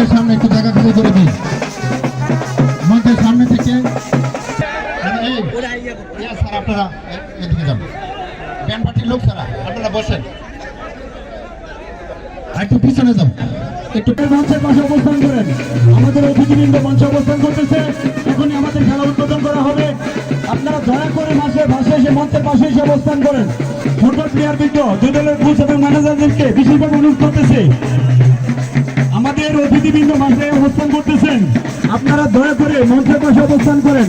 মঞ্চের সামনে একটু জায়গা খালি করে দিই। মঞ্চের সামনে থেকে আপনারা মঞ্চে অবস্থান করতেছে। আমাদের করা হবে। আপনারা দয়া করে মাসে পাশে এসে মঞ্চের পাশে এসে অবস্থান করেন। ফুটবল প্লেয়ার বৃন্দ দুই দলের কোচ এবং ম্যানেজারদেরকে বিশেষভাবে অনুরোধ করতেছে। অতিথিবৃন্দ মাসে অবস্থান করতেছেন। আপনারা দয়া করে মঞ্চের পাশে অবস্থান করেন।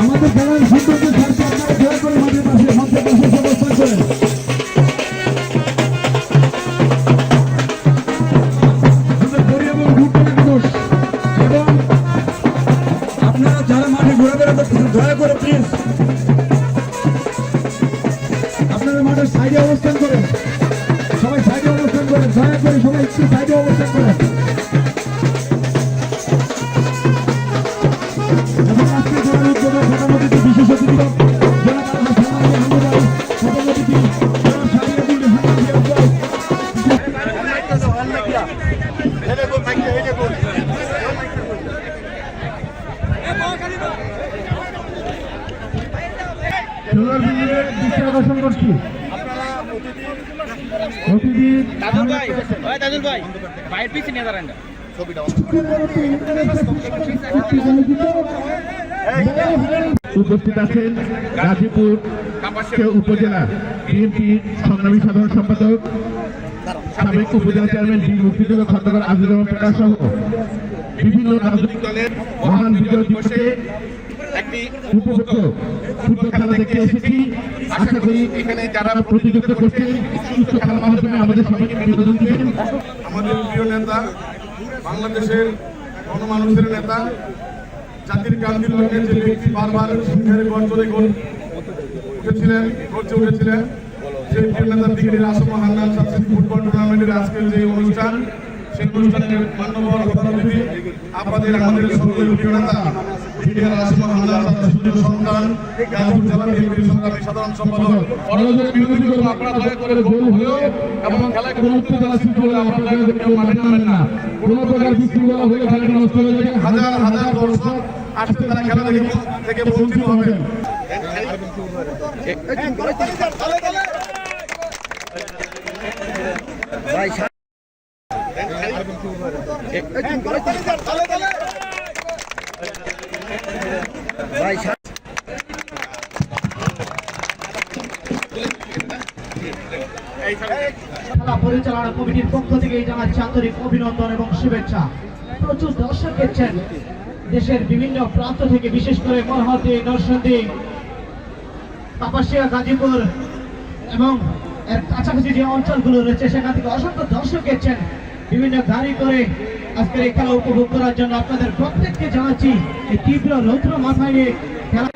আমাদের খেলার সৌন্দর্য স্বার্থে আপনারা দয়া করে পাশে মঞ্চের পাশে অবস্থান করেন। মাঠে দয়া করে প্লিজ আপনারা মাঠের সাইডে অবস্থান করেন। করেন দয়া করে সবাই একটু সাইডে অবস্থান করেন এবং আজকে খেলার উদ্যোগে প্রধান বিশেষ অতিথি খেলোয়াড় বৃন্দের দৃষ্টি আকর্ষণ করছি অতিথি দাদুল ভাই ওই দাদুল ভাই বাইরের পিছিয়ে নিয়ে দাঁড়ান উপস্থিত আছেন গাজীপুর উপজেলা বিএনপি সংগ্রামী সাধারণ সম্পাদক সাবেক উপজেলা চেয়ারম্যান বীর মুক্তিযোদ্ধা খন্দকার আজিজুর রহমান প্রকাশ সহ বিভিন্ন রাজনৈতিক দলের মহান বিজয় দিবসে উপভোগ্য ফুটবল খেলা দেখতে এসেছি। আশা করি এখানে যারা প্রতিযোগিতা করছেন সুস্থ খেলার মাধ্যমে আমাদের সবাইকে বিনোদন দিবেন আমাদের প্রিয় নেতা বাংলাদেশের গণমানুষের নেতা জাতির গান্ধীর লক্ষ্যে যে ব্যক্তি বারবার সিংহের গর্জনে গড় উঠেছিলেন গর্জে উঠেছিলেন সেই প্রিয় নেতা দিকের আসম হান্নান সাংস্কৃতিক ফুটবল টুর্নামেন্টের আজকের যে অনুষ্ঠান সেই অনুষ্ঠানের মান্যবর প্রধান অতিথি আপনাদের আমাদের সকলের প্রিয় নেতা দিকের আসম হান্নান সুদীর সন্তান গাজীপুর জেলা বিএনপির সংগ্রামী সাধারণ সম্পাদক। অনুরোধ বিনতি করব আপনারা দয়া করে হলেও এবং খেলায় কোনো উত্তেজনা সৃষ্টি হলে আপনারা দয়া করে কেউ মাঠে নামেন না। কোনো প্রকার বিশৃঙ্খলা হলে খেলাটা নষ্ট হয়ে যাবে হাজার হাজার দর্শক আসতে তারা খেলা থেকে বঞ্চিত হবেন খেলা পরিচালনা কমিটির পক্ষ থেকে জানাচ্ছি আন্তরিক অভিনন্দন এবং শুভেচ্ছা। প্রচুর দর্শক এসেছেন দেশের বিভিন্ন প্রান্ত থেকে, বিশেষ করে মরহতি নরসন্দী কাপাসিয়া, গাজীপুর এবং এর কাছাকাছি যে অঞ্চলগুলো রয়েছে, সেখান থেকে অসংখ্য দর্শক এসেছেন বিভিন্ন গাড়ি করে আজকের এই খেলা উপভোগ করার জন্য আপনাদের প্রত্যেককে জানাচ্ছি এই তীব্র রৌদ্র মাথায় নিয়ে খেলা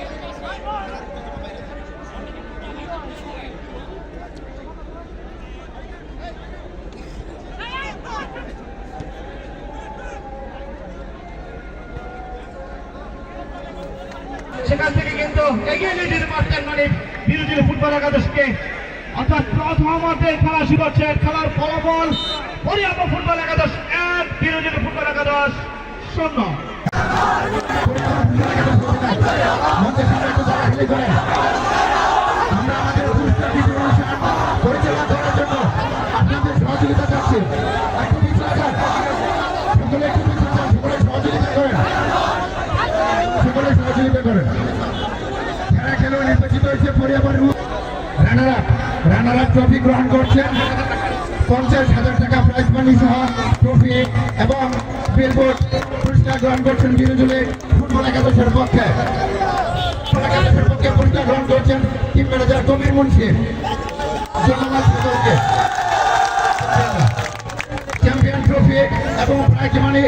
সেখান থেকে কিন্তু এগিয়ে নিয়ে যেতে পারছেন মানে বিরোধী ফুটবল একাদশকে। অর্থাৎ প্রথমার্ধে খেলা শুরু হচ্ছে, খেলার ফলাফল পরিয়াপ ফুটবল একাদশ এক, বিরোধী ফুটবল একাদশ শূন্য। ট্রফি গ্রহণ করছেন। পঞ্চাশ হাজার টাকা প্রাইজ মানি সহ ট্রফি এবং বিলবোর্ড পুরস্কার গ্রহণ করছেন বিরোধী ফুটবল একাদশের পক্ষে। পুরস্কার গ্রহণ করছেন team manager Kabir Munshi. Champion trophy এবং প্রাইজ মানি